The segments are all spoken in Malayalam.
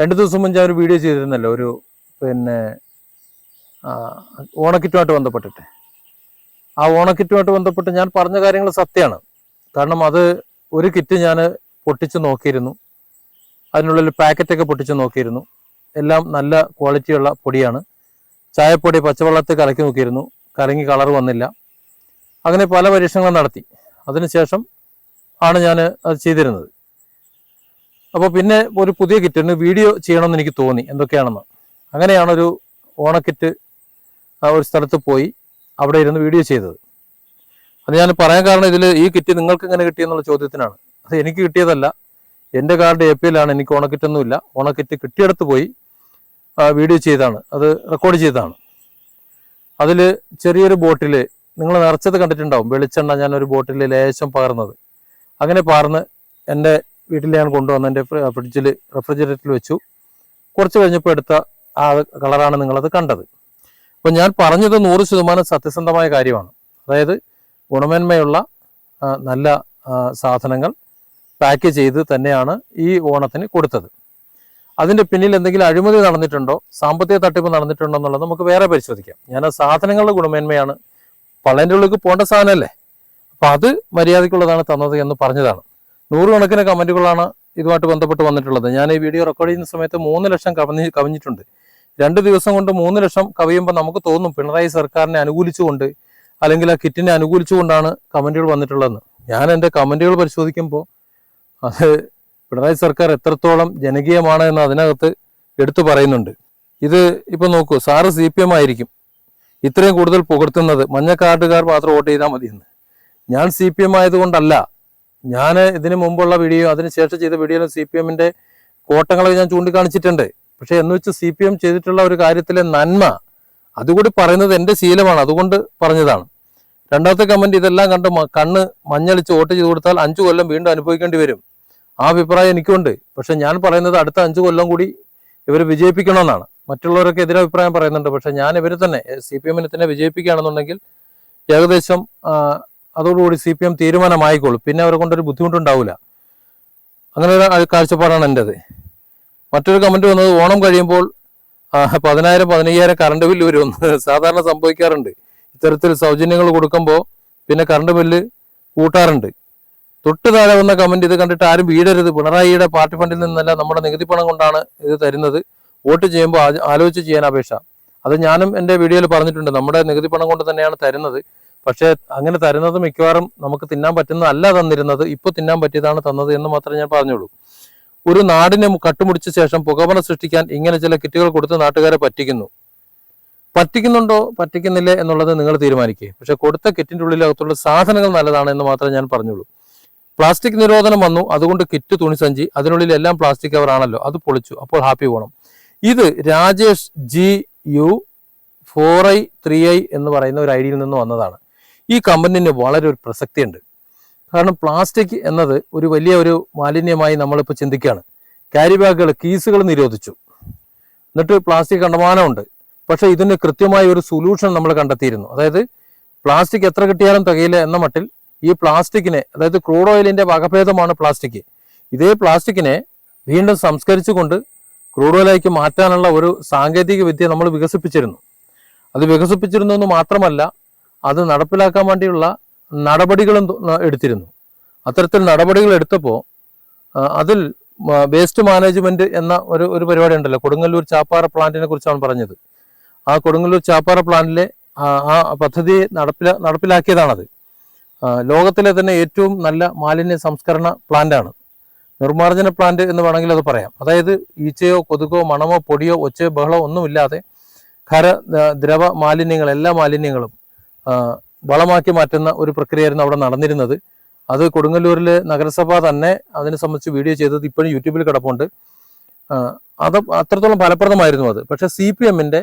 രണ്ട് ദിവസം മുമ്പ് ഞാൻ ഒരു വീഡിയോ ചെയ്തിരുന്നല്ലോ ഒരു പിന്നെ ഓണക്കിറ്റുമായിട്ട് ബന്ധപ്പെട്ടിട്ട്. ആ ഓണക്കിറ്റുമായിട്ട് ബന്ധപ്പെട്ട് ഞാൻ പറഞ്ഞ കാര്യങ്ങൾ സത്യമാണ്. കാരണം അത് ഒരു കിറ്റ് ഞാൻ പൊട്ടിച്ച് നോക്കിയിരുന്നു. അതിനുള്ളിൽ പാക്കറ്റൊക്കെ പൊട്ടിച്ച് നോക്കിയിരുന്നു. എല്ലാം നല്ല ക്വാളിറ്റിയുള്ള പൊടിയാണ്. ചായപ്പൊടി പച്ചവെള്ളത്തിൽ കലക്കി നോക്കിയിരുന്നു. കലങ്ങി കളർ വന്നില്ല. അങ്ങനെ പല പരീക്ഷണങ്ങളും നടത്തി. അതിനുശേഷം ആണ് ഞാൻ അത് ചെയ്തിരുന്നത്. അപ്പോൾ പിന്നെ ഒരു പുതിയ കിറ്റിന് വീഡിയോ ചെയ്യണമെന്ന് എനിക്ക് തോന്നി. എന്തൊക്കെയാണെന്ന്. അങ്ങനെയാണ് ഒരു ഓണക്കിറ്റ് ഒരു സ്ഥലത്ത് പോയി അവിടെ ഇരുന്ന് വീഡിയോ ചെയ്തത്. അത് ഞാൻ പറയാൻ കാരണം ഇതിൽ ഈ കിറ്റ് നിങ്ങൾക്ക് എങ്ങനെ കിട്ടിയെന്നുള്ള ചോദ്യത്തിനാണ്. അത് എനിക്ക് കിട്ടിയതല്ല. എന്റെ കാർഡ് എ പി എല്ലാണ് എനിക്ക് ഓണക്കിറ്റൊന്നുമില്ല ഓണക്കിറ്റ് കിട്ടിയെടുത്ത് പോയി വീഡിയോ ചെയ്താണ് അത് റെക്കോർഡ് ചെയ്തതാണ്. അതിൽ ചെറിയൊരു ബോട്ടിൽ നിങ്ങൾ നിറച്ചത് കണ്ടിട്ടുണ്ടാവും. വെളിച്ചെണ്ണ ഞാനൊരു ബോട്ടിൽ ലേശം പകർന്നത്. അങ്ങനെ പാർന്ന് എന്റെ കൊണ്ടുവന്ന കൊണ്ടുവന്ന് എന്റെ ഫ്രിഡ്ജിൽ റെഫ്രിജറേറ്ററിൽ വെച്ചു. കുറച്ച് കഴിഞ്ഞപ്പോൾ എടുത്ത ആ കളറാണ് നിങ്ങളത് കണ്ടത്. അപ്പോൾ ഞാൻ പറഞ്ഞത് നൂറ് ശതമാനം സത്യസന്ധമായ കാര്യമാണ്. അതായത് ഗുണമേന്മയുള്ള നല്ല സാധനങ്ങൾ പാക്ക് ചെയ്ത് തന്നെയാണ് ഈ ഓണത്തിന് കൊടുത്തത്. അതിന്റെ പിന്നിൽ എന്തെങ്കിലും അഴിമതി നടന്നിട്ടുണ്ടോ സാമ്പത്തിക തട്ടിപ്പ് നടന്നിട്ടുണ്ടോ എന്നുള്ളത് നമുക്ക് വേറെ പരിശോധിക്കാം. ഞാൻ ആ സാധനങ്ങളുടെ ഗുണമേന്മയാണ് പള്ളേന്റെ ഉള്ളിലേക്ക് പോകേണ്ട സാധനമല്ലേ? അപ്പം അത് മര്യാദയ്ക്കുള്ളതാണ് തന്നത് എന്ന് പറഞ്ഞതാണ്. നൂറുകണക്കിന് കമന്റുകളാണ് ഇതുമായിട്ട് ബന്ധപ്പെട്ട് വന്നിട്ടുള്ളത്. ഞാൻ ഈ വീഡിയോ റെക്കോർഡ് ചെയ്യുന്ന സമയത്ത് മൂന്ന് ലക്ഷം കവഞ്ഞ് കവിഞ്ഞിട്ടുണ്ട്. രണ്ട് ദിവസം കൊണ്ട് മൂന്ന് ലക്ഷം കവിയുമ്പോൾ നമുക്ക് തോന്നും പിണറായി സർക്കാരിനെ അനുകൂലിച്ചുകൊണ്ട് അല്ലെങ്കിൽ ആ കിറ്റിനെ അനുകൂലിച്ചുകൊണ്ടാണ് കമന്റുകൾ വന്നിട്ടുള്ളതെന്ന്. ഞാൻ എന്റെ കമന്റുകൾ പരിശോധിക്കുമ്പോൾ അത് പിണറായി സർക്കാർ എത്രത്തോളം ജനകീയമാണ് എന്ന് അതിനകത്ത് എടുത്തു പറയുന്നുണ്ട്. ഇത് ഇപ്പം നോക്കൂ സാറ് സി പി എം ആയിരിക്കും. ഇത്രയും കൂടുതൽ പുകഴ്ത്തുന്നത് മഞ്ഞക്കാട്ടുകാർ മാത്രം വോട്ട് ചെയ്താൽ മതിയെന്ന്. ഞാൻ സി പി എം ആയതുകൊണ്ടല്ല. ഞാൻ ഇതിനു മുമ്പുള്ള വീഡിയോ അതിനുശേഷം ചെയ്ത വീഡിയോയിലും സി പി എമ്മിന്റെ കോട്ടങ്ങളൊക്കെ ഞാൻ ചൂണ്ടിക്കാണിച്ചിട്ടുണ്ട്. പക്ഷെ എന്ന് വെച്ച് സി പി എം ചെയ്തിട്ടുള്ള ഒരു കാര്യത്തിലെ നന്മ അതുകൂടി പറയുന്നത് എന്റെ ശീലമാണ്. അതുകൊണ്ട് പറഞ്ഞതാണ്. രണ്ടാമത്തെ കമന്റ് ഇതെല്ലാം കണ്ട് കണ്ണ് മഞ്ഞളിച്ച് വോട്ട് ചെയ്ത് കൊടുത്താൽ അഞ്ചു കൊല്ലം വീണ്ടും അനുഭവിക്കേണ്ടി വരും. ആ അഭിപ്രായം എനിക്കുണ്ട്. പക്ഷെ ഞാൻ പറയുന്നത് അടുത്ത അഞ്ചു കൊല്ലം കൂടി ഇവർ വിജയിപ്പിക്കണമെന്നാണ്. മറ്റുള്ളവരൊക്കെ എതിരഭിപ്രായം പറയുന്നുണ്ട്. പക്ഷെ ഞാൻ ഇവരെ തന്നെ സി പി എമ്മിനെ തന്നെ വിജയിപ്പിക്കുകയാണെന്നുണ്ടെങ്കിൽ ഏകദേശം അതോടുകൂടി സി പി എം തീരുമാനമായിക്കോളും. പിന്നെ അവരെ കൊണ്ടൊരു ബുദ്ധിമുട്ടുണ്ടാവില്ല അങ്ങനെ ഒരു കാഴ്ചപ്പാടാണ് എന്റെത്. മറ്റൊരു കമന്റ് വന്നത് ഓണം കഴിയുമ്പോൾ പതിനായിരം പതിനയ്യായിരം കറണ്ട് ബില്ല് വരുമെന്ന് സാധാരണ സംഭവിക്കാറുണ്ട്. ഇത്തരത്തിൽ സൗജന്യങ്ങൾ കൊടുക്കുമ്പോൾ പിന്നെ കറണ്ട് ബില്ല് കൂട്ടാറുണ്ട്. തൊട്ട് താഴെ വന്ന കമന്റ് ഇത് കണ്ടിട്ട് ആരും വീടരുത്. പിണറായിയുടെ പാർട്ടി ഫണ്ടിൽ നിന്നല്ല നമ്മുടെ നികുതി പണം കൊണ്ടാണ് ഇത് തരുന്നത്. വോട്ട് ചെയ്യുമ്പോൾ ആലോചിച്ച് ചെയ്യാൻ അപേക്ഷ. അത് ഞാനും എന്റെ വീഡിയോയിൽ പറഞ്ഞിട്ടുണ്ട്. നമ്മുടെ നികുതി പണം കൊണ്ട് തന്നെയാണ് തരുന്നത്. പക്ഷേ അങ്ങനെ തരുന്നത് മിക്കവാറും നമുക്ക് തിന്നാൻ പറ്റുന്നതല്ല തന്നിരുന്നത്. ഇപ്പൊ തിന്നാൻ പറ്റിയതാണ് തന്നത് എന്ന് മാത്രമേ ഞാൻ പറഞ്ഞുള്ളൂ. ഒരു നാടിനെ കട്ടുമുടിച്ച ശേഷം പുകമറ സൃഷ്ടിക്കാൻ ഇങ്ങനെ ചില കിറ്റുകൾ കൊടുത്ത് നാട്ടുകാരെ പറ്റിക്കുന്നു. പറ്റിക്കുന്നുണ്ടോ? പറ്റിക്കുന്നില്ലേ എന്നുള്ളത് നിങ്ങൾ തീരുമാനിക്കുക പക്ഷെ കൊടുത്ത കിറ്റിന്റെ ഉള്ളിലകത്തുള്ള സാധനങ്ങൾ നല്ലതാണ് എന്ന് മാത്രമേ ഞാൻ പറഞ്ഞുള്ളൂ. പ്ലാസ്റ്റിക് നിരോധനം വന്നു. അതുകൊണ്ട് കിറ്റ് തുണിസഞ്ചി അതിനുള്ളിൽ എല്ലാം പ്ലാസ്റ്റിക് കവർ ആണല്ലോ. അത് പൊളിച്ചു. അപ്പോൾ ഹാപ്പി പോകണം ഇത് Rajesh ji U four I three I എന്ന് പറയുന്ന ഒരു ഐഡിയിൽ നിന്ന് വന്നതാണ്. ഈ കമ്പനിന് വളരെ ഒരു പ്രസക്തിയുണ്ട്. കാരണം പ്ലാസ്റ്റിക് എന്നത് ഒരു വലിയ ഒരു മാലിന്യമായി നമ്മളിപ്പോൾ ചിന്തിക്കുകയാണ്. ക്യാരി ബാഗുകൾ കീസുകൾ നിരോധിച്ചു. എന്നിട്ട് പ്ലാസ്റ്റിക് കണ്ടമാനമുണ്ട്. പക്ഷേ ഇതിന് കൃത്യമായ ഒരു സൊല്യൂഷൻ നമ്മൾ കണ്ടെത്തിയിരുന്നു. അതായത് പ്ലാസ്റ്റിക് എത്ര കിട്ടിയാലും തികയില്ല എന്ന മട്ടിൽ ഈ പ്ലാസ്റ്റിക്കിനെ അതായത് ക്രൂഡ് ഓയിലിന്റെ വകഭേദമാണ് പ്ലാസ്റ്റിക് ഇതേ പ്ലാസ്റ്റിക്കിനെ വീണ്ടും സംസ്കരിച്ചുകൊണ്ട് ക്രൂഡ് ഓയിലേക്ക് മാറ്റാനുള്ള ഒരു സാങ്കേതിക വിദ്യ നമ്മൾ വികസിപ്പിച്ചിരുന്നു. അത് വികസിപ്പിച്ചിരുന്നു എന്ന് മാത്രമല്ല അത് നടപ്പിലാക്കാൻ വേണ്ടിയുള്ള നടപടികളും എടുത്തിരുന്നു. അത്തരത്തിൽ നടപടികൾ എടുത്തപ്പോൾ അതിൽ വേസ്റ്റ് മാനേജ്മെന്റ് എന്ന ഒരു ഒരു പരിപാടി ഉണ്ടല്ലോ കൊടുങ്ങല്ലൂർ ചാപ്പാറ പ്ലാന്റിനെ കുറിച്ചാണ് പറഞ്ഞത്. ആ കൊടുങ്ങല്ലൂർ ചാപ്പാറ പ്ലാന്റിലെ ആ പദ്ധതി നടപ്പില നടപ്പിലാക്കിയതാണത്. ലോകത്തിലെ തന്നെ ഏറ്റവും നല്ല മാലിന്യ സംസ്കരണ പ്ലാന്റാണ്. നിർമ്മാർജന പ്ലാന്റ് എന്ന് വേണമെങ്കിൽ അത് പറയാം. അതായത് ഈച്ചയോ കൊതുകോ മണമോ പൊടിയോ ഒച്ചയോ ബഹളോ ഒന്നുമില്ലാതെ ഖര ദ്രവ മാലിന്യങ്ങൾ എല്ലാ മാലിന്യങ്ങളും വളമാക്കി മാറ്റുന്ന ഒരു പ്രക്രിയയായിരുന്നു അവിടെ നടന്നിരുന്നത്. അത് കൊടുങ്ങല്ലൂരിൽ നഗരസഭ തന്നെ അതിനെ സംബന്ധിച്ച് വീഡിയോ ചെയ്തത് ഇപ്പോഴും യൂട്യൂബിൽ കിടപ്പുണ്ട്. അത് അത്രത്തോളം ഫലപ്രദമായിരുന്നു അത്. പക്ഷെ സി പി എമ്മിന്റെ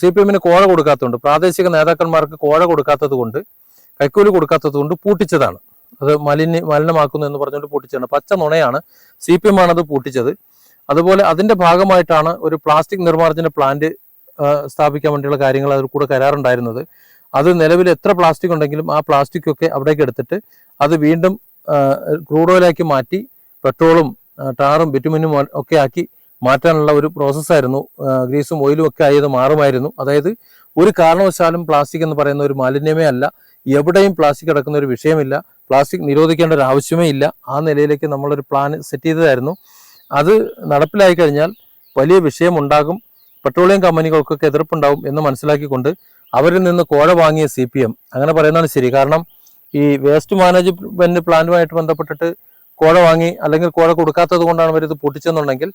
സി പി എമ്മിന് കോഴ കൊടുക്കാത്തതുകൊണ്ട് പ്രാദേശിക നേതാക്കന്മാർക്ക് കോഴ കൊടുക്കാത്തത് കൊണ്ട് കൈക്കൂലി കൊടുക്കാത്തത് കൊണ്ട് പൂട്ടിച്ചതാണ്. അത് മലിന്യ മലിനമാക്കുന്നു എന്ന് പറഞ്ഞുകൊണ്ട് പൂട്ടിച്ചതാണ്. പച്ച നുണയാണ് സി പി എം ആണ് അത് പൂട്ടിച്ചത്. അതുപോലെ അതിന്റെ ഭാഗമായിട്ടാണ് ഒരു പ്ലാസ്റ്റിക് നിർമ്മാർജന പ്ലാന്റ് സ്ഥാപിക്കാൻ വേണ്ടിയുള്ള കാര്യങ്ങൾ അതിൽ കൂടെ കരാറുണ്ടായിരുന്നത്. അത് നിലവിൽ എത്ര പ്ലാസ്റ്റിക് ഉണ്ടെങ്കിലും ആ പ്ലാസ്റ്റിക് ഒക്കെ അവിടേക്ക് എടുത്തിട്ട് അത് വീണ്ടും ക്രൂഡ് ഓയിലാക്കി മാറ്റി പെട്രോളും ടാറും ബിറ്റുമിനും ഒക്കെ ആക്കി മാറ്റാനുള്ള ഒരു പ്രോസസ്സായിരുന്നു ഗ്രീസും ഓയിലും ഒക്കെ ആയത് മാറുമായിരുന്നു. അതായത് ഒരു കാരണവശാലും പ്ലാസ്റ്റിക് എന്ന് പറയുന്ന ഒരു മാലിന്യമേ അല്ല. എവിടെയും പ്ലാസ്റ്റിക് കിടക്കുന്ന ഒരു വിഷയമില്ല. പ്ലാസ്റ്റിക് നിരോധിക്കേണ്ട ഒരു ആവശ്യമേ ഇല്ല. ആ നിലയിലേക്ക് നമ്മളൊരു പ്ലാൻ സെറ്റ് ചെയ്തതായിരുന്നു. അത് നടപ്പിലായി കഴിഞ്ഞാൽ വലിയ വിഷയമുണ്ടാകും പെട്രോളിയം കമ്പനികൾക്കൊക്കെ എതിർപ്പുണ്ടാവും എന്ന് മനസ്സിലാക്കിക്കൊണ്ട് അവരിൽ നിന്ന് കോഴ വാങ്ങിയ സി പി എം അങ്ങനെ പറയുന്നതാണ് ശരി. കാരണം ഈ വേസ്റ്റ് മാനേജ്മെന്റ് പ്ലാനുമായിട്ട് ബന്ധപ്പെട്ടിട്ട് കോഴ വാങ്ങി അല്ലെങ്കിൽ കോഴ കൊടുക്കാത്തത് കൊണ്ടാണ് അവരിത് പൊട്ടിച്ചെന്നുണ്ടെങ്കിൽ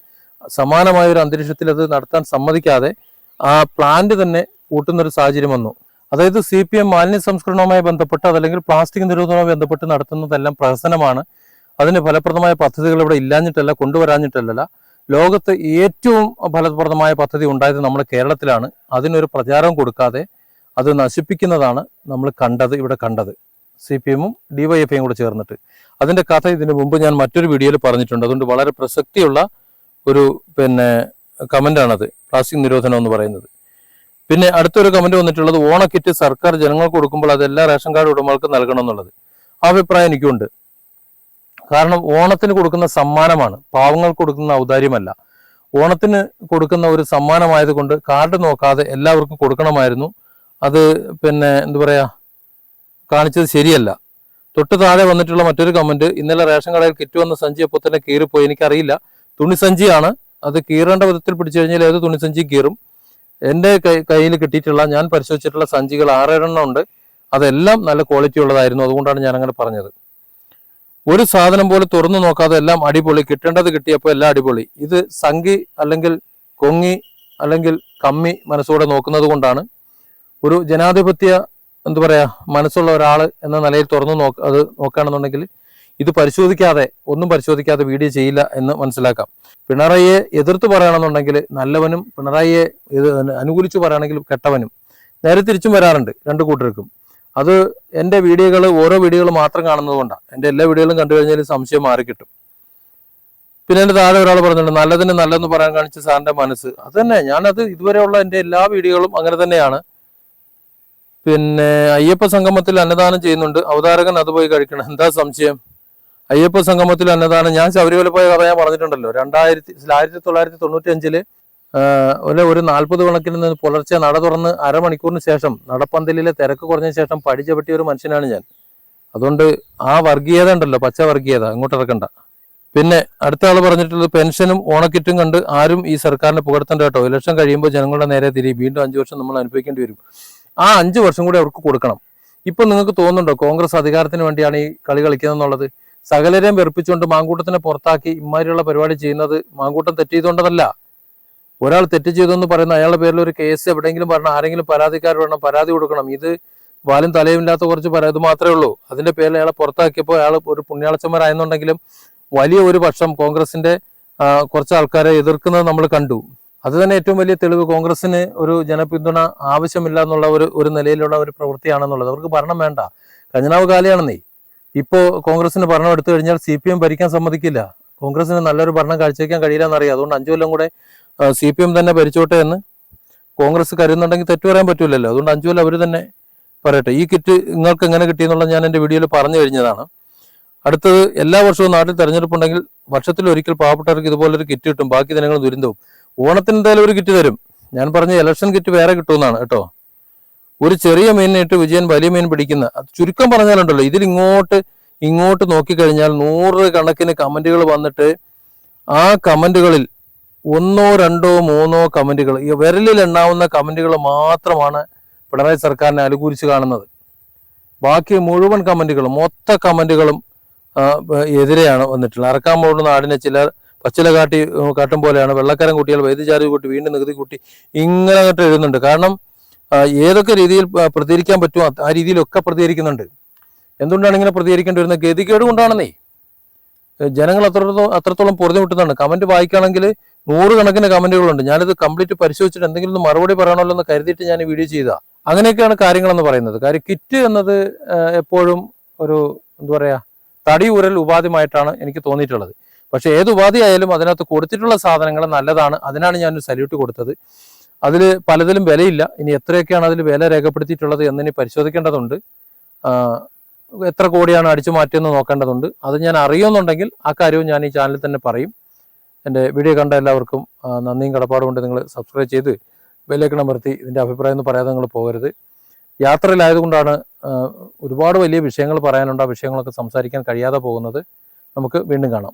സമാനമായ ഒരു അന്തരീക്ഷത്തിൽ അത് നടത്താൻ സമ്മതിക്കാതെ ആ പ്ലാന്റ് തന്നെ കൂട്ടുന്നൊരു സാഹചര്യം വന്നു. അതായത് സി പി എം മാലിന്യ സംസ്കരണവുമായി ബന്ധപ്പെട്ട് അതല്ലെങ്കിൽ പ്ലാസ്റ്റിക് നിരോധനവുമായി ബന്ധപ്പെട്ട് നടത്തുന്നതെല്ലാം പ്രഹസനമാണ്. അതിന് ഫലപ്രദമായ പദ്ധതികൾ ഇവിടെ ഇല്ലാഞ്ഞിട്ടല്ല കൊണ്ടുവരാഞ്ഞിട്ടല്ല ലോകത്ത് ഏറ്റവും ഫലപ്രദമായ പദ്ധതി ഉണ്ടായത് നമ്മുടെ കേരളത്തിലാണ്. അതിനൊരു പ്രചാരം കൊടുക്കാതെ അത് നശിപ്പിക്കുന്നതാണ് നമ്മൾ കണ്ടത് ഇവിടെ കണ്ടത്. സി പി എമ്മും ഡിവൈഎഫ്ഐയും കൂടെ ചേർന്നിട്ട്. അതിന്റെ കഥ ഇതിന് മുമ്പ് ഞാൻ മറ്റൊരു വീഡിയോയിൽ പറഞ്ഞിട്ടുണ്ട്. അതുകൊണ്ട് വളരെ പ്രസക്തിയുള്ള ഒരു പിന്നെ കമന്റാണത് പ്ലാസ്റ്റിക് നിരോധനം എന്ന് പറയുന്നത്. പിന്നെ അടുത്തൊരു കമന്റ് വന്നിട്ടുള്ളത് ഓണക്കിറ്റ് സർക്കാർ ജനങ്ങൾക്ക് കൊടുക്കുമ്പോൾ അത് എല്ലാ റേഷൻ കാർഡ് ഉടമകൾക്ക് നൽകണം എന്നുള്ളത് ആ അഭിപ്രായം എനിക്കുണ്ട്. കാരണം ഓണത്തിന് കൊടുക്കുന്ന സമ്മാനമാണ്. പാവങ്ങൾക്ക് കൊടുക്കുന്ന ഔദാര്യമല്ല. ഓണത്തിന് കൊടുക്കുന്ന ഒരു സമ്മാനമായതുകൊണ്ട് കാർഡ് നോക്കാതെ എല്ലാവർക്കും കൊടുക്കണമായിരുന്നു. അത് പിന്നെ എന്താ പറയാ കാണിച്ചത് ശരിയല്ല. തൊട്ട് താഴെ വന്നിട്ടുള്ള മറ്റൊരു കമന്റ് ഇന്നലെ റേഷൻ കടയിൽ കിറ്റ് വന്ന സഞ്ചി അപ്പോൾ തന്നെ കീറിപ്പോയി. എനിക്കറിയില്ല. തുണിസഞ്ചിയാണ് അത് കീറേണ്ട വിധത്തിൽ പിടിച്ചു കഴിഞ്ഞാൽ ഏത് തുണിസഞ്ചി കീറും. എന്റെ കയ്യിൽ കിട്ടിയിട്ടുള്ള ഞാൻ പരിശോധിച്ചിട്ടുള്ള സഞ്ചികൾ ആറേഴെണ്ണം ഉണ്ട്. അതെല്ലാം നല്ല ക്വാളിറ്റി ഉള്ളതായിരുന്നു. അതുകൊണ്ടാണ് ഞാൻ അങ്ങനെ പറഞ്ഞത്. ഒരു സാധനം പോലെ തുറന്നു നോക്കാതെ എല്ലാം അടിപൊളി. കിട്ടേണ്ടത് കിട്ടിയപ്പോൾ എല്ലാം അടിപൊളി. ഇത് സംഗി അല്ലെങ്കിൽ കൊങ്ങി അല്ലെങ്കിൽ കമ്മി മനസ്സോടെ നോക്കുന്നത് കൊണ്ടാണ് ഒരു ജനാധിപത്യ എന്താ പറയാ മനസ്സുള്ള ഒരാൾ എന്ന നിലയിൽ തുറന്നു നോക്ക അത് നോക്കുകയാണെന്നുണ്ടെങ്കിൽ ഇത് പരിശോധിക്കാതെ ഒന്നും പരിശോധിക്കാതെ വീഡിയോ ചെയ്യില്ല എന്ന് മനസ്സിലാക്കാം. പിണറായിയെ എതിർത്ത് പറയുകയാണെന്നുണ്ടെങ്കിൽ നല്ലവനും പിണറായിയെ അനുകൂലിച്ച് പറയുകയാണെങ്കിൽ കെട്ടവനും. നേരെ തിരിച്ചും വരാറുണ്ട് രണ്ട് കൂട്ടർക്കും. അത് എന്റെ വീഡിയോകൾ ഓരോ വീഡിയോകൾ മാത്രം കാണുന്നതുകൊണ്ടാണ് എന്റെ എല്ലാ വീഡിയോകളും കണ്ടു കഴിഞ്ഞാൽ സംശയം മാറി കിട്ടും പിന്നെ എന്റെ താഴെ ഒരാൾ പറഞ്ഞിട്ടുണ്ട് നല്ലതിന് നല്ലതെന്ന് പറയാൻ കാണിച്ച സാറിന്റെ മനസ്സ്. അത് തന്നെ ഞാനത് ഇതുവരെയുള്ള എന്റെ എല്ലാ വീഡിയോകളും അങ്ങനെ തന്നെയാണ്. പിന്നെ അയ്യപ്പ സംഗമത്തിൽ അന്നദാനം ചെയ്യുന്നുണ്ട്. അവതാരകൻ അത് പോയി കഴിക്കണം. എന്താ സംശയം? അയ്യപ്പ സംഗമത്തിൽ അന്നദാനം. ഞാൻ ശബരിമല പോയ കഥ ഞാൻ പറഞ്ഞിട്ടുണ്ടല്ലോ. രണ്ടായിരത്തി ആയിരത്തി തൊള്ളായിരത്തി തൊണ്ണൂറ്റി അഞ്ചിൽ ഒരു നാൽപ്പത് കണക്കിന് നിന്ന് പുലർച്ചെ നട തുറന്ന് അരമണിക്കൂറിന് ശേഷം നടപ്പന്തലിലെ തിരക്ക് കുറഞ്ഞ ശേഷം പടി ചവിട്ടിയ ഒരു മനുഷ്യനാണ് ഞാൻ. അതുകൊണ്ട് ആ വർഗീയത ഉണ്ടല്ലോ പച്ച വർഗീയത. അങ്ങോട്ട് ഇറക്കണ്ട. പിന്നെ അടുത്ത ആൾ പറഞ്ഞിട്ടുള്ളത് പെൻഷനും ഓണക്കിറ്റും കണ്ട് ആരും ഈ സർക്കാരിനെ പുകഴ്ത്തണ്ട കേട്ടോ. ഇലക്ഷൻ കഴിയുമ്പോൾ ജനങ്ങളുടെ നേരെ തിരി വീണ്ടും അഞ്ചു വർഷം നമ്മൾ അനുഭവിക്കേണ്ടി വരും. ആ അഞ്ചു വർഷം കൂടി അവർക്ക് കൊടുക്കണം. ഇപ്പൊ നിങ്ങൾക്ക് തോന്നുന്നുണ്ടോ കോൺഗ്രസ് അധികാരത്തിന് വേണ്ടിയാണ് ഈ കളി കളിക്കുന്നതെന്നുള്ളത്? സകലരെയും വെറുപ്പിച്ചുകൊണ്ട് മാങ്കൂട്ടത്തിനെ പുറത്താക്കി ഇമാരിയുള്ള പരിപാടി ചെയ്യുന്നത് മാങ്കൂട്ടം തെറ്റ് ചെയ്തുകൊണ്ടതല്ല. ഒരാൾ തെറ്റ് ചെയ്തെന്ന് പറയുന്ന അയാളുടെ പേരിൽ ഒരു കേസ് എവിടെയെങ്കിലും പറഞ്ഞാൽ ആരെങ്കിലും പരാതിക്കാർ വേണം പരാതി കൊടുക്കണം. ഇത് വാലും തലയുമില്ലാത്ത കുറച്ച് പരാതി മാത്രമേ ഉള്ളൂ. അതിന്റെ പേരിൽ അയാളെ പുറത്താക്കിയപ്പോൾ അയാൾ ഒരു പുണ്യാളച്ചന്മാരായെന്നുണ്ടെങ്കിലും വലിയ ഒരു പക്ഷം കോൺഗ്രസിന്റെ കുറച്ച് ആൾക്കാരെ എതിർക്കുന്നത് നമ്മൾ കണ്ടു. അത് തന്നെ ഏറ്റവും വലിയ തെളിവ് കോൺഗ്രസിന് ഒരു ജനപിന്തുണ ആവശ്യമില്ല എന്നുള്ള ഒരു ഒരു നിലയിലുള്ള ഒരു പ്രവൃത്തിയാണെന്നുള്ളത്. അവർക്ക് ഭരണം വേണ്ട. കഞ്ഞനാവ് കാലിയാണെന്നേ. ഇപ്പോൾ കോൺഗ്രസിന് ഭരണം എടുത്തു കഴിഞ്ഞാൽ സി പി എം ഭരിക്കാൻ സമ്മതിക്കില്ല. കോൺഗ്രസിന് നല്ലൊരു ഭരണം കാഴ്ചവെക്കാൻ കഴിയില്ല എന്നറിയാം അതുകൊണ്ട് അഞ്ചു കൊല്ലം കൂടെ സി പി എം തന്നെ ഭരിച്ചോട്ടെ എന്ന് കോൺഗ്രസ് കരുതുന്നുണ്ടെങ്കിൽ തെറ്റു പറയാൻ പറ്റൂലല്ലോ. അതുകൊണ്ട് അഞ്ചു കൊല്ലം അവർ തന്നെ പറയട്ടെ. ഈ കിറ്റ് നിങ്ങൾക്ക് എങ്ങനെ കിട്ടിയെന്നുള്ള ഞാൻ എന്റെ വീഡിയോയിൽ പറഞ്ഞു കഴിഞ്ഞതാണ്. അടുത്തത് എല്ലാ വർഷവും നാട്ടിൽ തെരഞ്ഞെടുപ്പുണ്ടെങ്കിൽ വർഷത്തിൽ ഒരിക്കൽ പാവപ്പെട്ടവർക്ക് ഇതുപോലൊരു കിറ്റ് കിട്ടും. ബാക്കി ദിനങ്ങൾ ദുരിതവും ഓണത്തിന് എന്തായാലും ഒരു കിറ്റ് തരും. ഞാൻ പറഞ്ഞ ഇലക്ഷൻ കിറ്റ് വേറെ കിട്ടുമെന്നാണ് കേട്ടോ. ഒരു ചെറിയ മീനിനിട്ട് വിജയൻ വലിയ മീൻ പിടിക്കുന്ന ചുരുക്കം പറഞ്ഞാലുണ്ടല്ലോ ഇതിൽ ഇങ്ങോട്ട് ഇങ്ങോട്ട് നോക്കിക്കഴിഞ്ഞാൽ നൂറ് കണക്കിന് കമന്റുകൾ വന്നിട്ട് ആ കമന്റുകളിൽ ഒന്നോ രണ്ടോ മൂന്നോ കമന്റുകൾ ഈ വിരലിൽ എണ്ണാവുന്ന കമന്റുകൾ മാത്രമാണ് പിണറായി സർക്കാരിനെ അനുകൂലിച്ച് കാണുന്നത്. ബാക്കി മുഴുവൻ കമന്റുകളും മൊത്ത കമന്റുകളും എതിരെയാണ് വന്നിട്ടുള്ളത്. അറക്കാൻ പോകുന്ന നാടിനെ ചിലർ പച്ചില കാട്ടി കാട്ടും പോലെയാണ്. വെള്ളക്കരം കൂട്ടിയാൽ വൈദ്യചാരി കൂട്ടി വീണ്ടും നികുതി കൂട്ടി ഇങ്ങനെ അങ്ങോട്ട് എഴുതുന്നുണ്ട്. കാരണം ഏതൊക്കെ രീതിയിൽ പ്രതികരിക്കാൻ പറ്റുമോ ആ രീതിയിലൊക്കെ പ്രതികരിക്കുന്നുണ്ട്. എന്തുകൊണ്ടാണ് ഇങ്ങനെ പ്രതികരിക്കേണ്ടി വരുന്നത്? ഗതികേട് കൊണ്ടാണെന്നേ. ജനങ്ങൾ അത്രത്തോളം അത്രത്തോളം പൊറുതിമുട്ടുന്നുണ്ട്. കമന്റ് വായിക്കുകയാണെങ്കിൽ നൂറുകണക്കിന് കമന്റുകളുണ്ട്. ഞാനിത് കംപ്ലീറ്റ് പരിശോധിച്ചിട്ട് എന്തെങ്കിലും ഒന്ന് മറുപടി പറയണമല്ലോ എന്ന് കരുതിയിട്ട് ഞാൻ വീഡിയോ ചെയ്താ. അങ്ങനെയൊക്കെയാണ് കാര്യങ്ങളെന്ന് പറയുന്നത്. കാര്യം കിറ്റ് എന്നത് എപ്പോഴും ഒരു എന്താ പറയാ തടി ഉരൽ ഉപാധിയുമായിട്ടാണ് എനിക്ക് തോന്നിയിട്ടുള്ളത്. പക്ഷെ ഏത് ഉപാധിയായാലും അതിനകത്ത് കൊടുത്തിട്ടുള്ള സാധനങ്ങൾ നല്ലതാണ്. അതിനാണ് ഞാൻ സല്യൂട്ട് കൊടുത്തത്. അതിൽ പലതിലും വിലയില്ല. ഇനി എത്രയൊക്കെയാണ് അതിൽ വില രേഖപ്പെടുത്തിയിട്ടുള്ളത് എന്നിനി പരിശോധിക്കേണ്ടതുണ്ട്. എത്ര കോടിയാണ് അടിച്ചു മാറ്റിയെന്ന് നോക്കേണ്ടതുണ്ട്. അത് ഞാൻ അറിയുമെന്നുണ്ടെങ്കിൽ ആ കാര്യവും ഞാൻ ഈ ചാനലിൽ തന്നെ പറയും. എന്റെ വീഡിയോ കണ്ട എല്ലാവർക്കും നന്ദിയും കടപ്പാടും കൊണ്ട് നിങ്ങൾ സബ്സ്ക്രൈബ് ചെയ്ത് വിലയൊക്കെ നമർത്തി ഇതിന്റെ അഭിപ്രായം ഒന്നും പറയാതെ നിങ്ങൾ പോകരുത്. യാത്രയിലായതുകൊണ്ടാണ് ഒരുപാട് വലിയ വിഷയങ്ങൾ പറയാനുണ്ട്. ആ വിഷയങ്ങളൊക്കെ സംസാരിക്കാൻ കഴിയാതെ പോകുന്നത്. നമുക്ക് വീണ്ടും കാണാം.